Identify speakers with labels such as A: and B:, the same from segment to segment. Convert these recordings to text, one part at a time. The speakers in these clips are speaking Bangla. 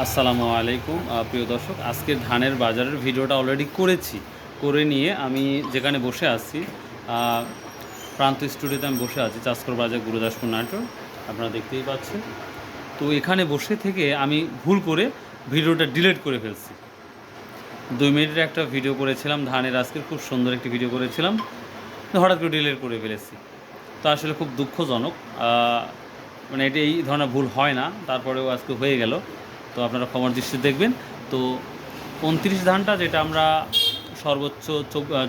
A: আসসালামু আলাইকুম প্রিয় দর্শক। আজকের ধানের বাজারের ভিডিওটা অলরেডি করেছি। করে নিয়ে আমি যেখানে বসে আছি প্রান্ত স্টুডিওতে আমি বসে আছি, চাষকর বাজার, গুরুদাসপুর নাটোর। আপনারা দেখতেই পাচ্ছেন। তো এখানে বসে থেকে আমি ভুল করে ভিডিওটা ডিলিট করে ফেলছি। দুই মিনিটের একটা ভিডিও করেছিলাম, ধানের আজকের খুব সুন্দর একটি ভিডিও করেছিলাম। হঠাৎ করে ডিলিট করে ফেলেছি। তো আসলে খুব দুঃখজনক মানে এটা এই ধরনের ভুল হয় না, তারপরেও আজকে হয়ে গেল। তো আপনারা ক্ষমার দৃষ্টি দেখবেন। তো উনত্রিশ ধানটা যেটা আমরা সর্বোচ্চ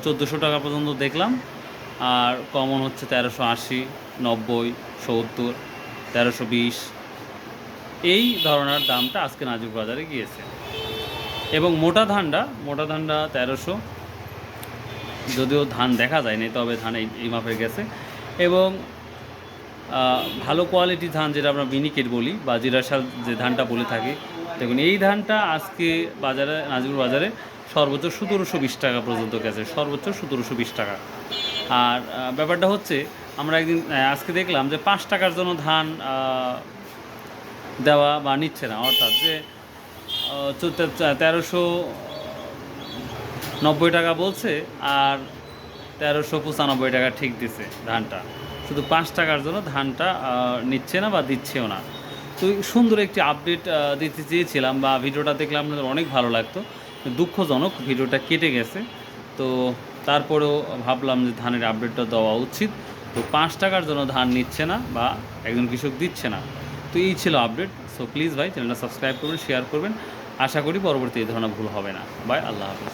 A: চোদ্দোশো টাকা পর্যন্ত দেখলাম, আর কমন হচ্ছে তেরোশো আশি, নব্বই, সত্তর, তেরোশো বিশ। এই ধরনের দামটা আজকে নাজুক বাজারে গিয়েছে। এবং মোটা ধানটা মোটা ধানটা তেরোশো। যদিও ধান দেখা যায়নি, তবে ধান এই মাপের গেছে। এবং ভালো কোয়ালিটির ধান যেটা আমরা মিনিকেট বলি, বা জিরাশাল যে ধানটা বলে থাকি দেখুন, এই ধানটা আজকে বাজারে নাজিপুর বাজারে সর্বোচ্চ সতেরোশো বিশ টাকা পর্যন্ত গেছে, সর্বোচ্চ সতেরোশো বিশ টাকা। আর ব্যাপারটা হচ্ছে, আমরা একদিন আজকে দেখলাম যে পাঁচ টাকার জন্য ধান দেওয়া বা নিচ্ছে না, অর্থাৎ যে তেরোশো নব্বই টাকা বলছে আর তেরোশো পঁচানব্বই টাকা ঠিক দিছে ধানটা। শুধু পাঁচ টাকার জন্য ধানটা নিচ্ছে না বা দিচ্ছেও না। তো সুন্দর একটি আপডেট দিতে চেয়েছিলাম বা ভিডিওটা দেখলে আপনাদের অনেক ভালো লাগতো। দুঃখজনক ভিডিওটা কেটে গেছে। তো তারপরেও ভাবলাম যে ধানের আপডেটটা দেওয়া উচিত। তো পাঁচ টাকার জন্য ধান নিচ্ছে না বা একজন কৃষক দিচ্ছে না। তো এই ছিল আপডেট সো প্লিজ ভাই চ্যানেলটা সাবস্ক্রাইব করবেন শেয়ার করবেন। আশা করি পরবর্তী এই ধরনের ভুল হবে না। বাই আল্লাহ হাফিজ।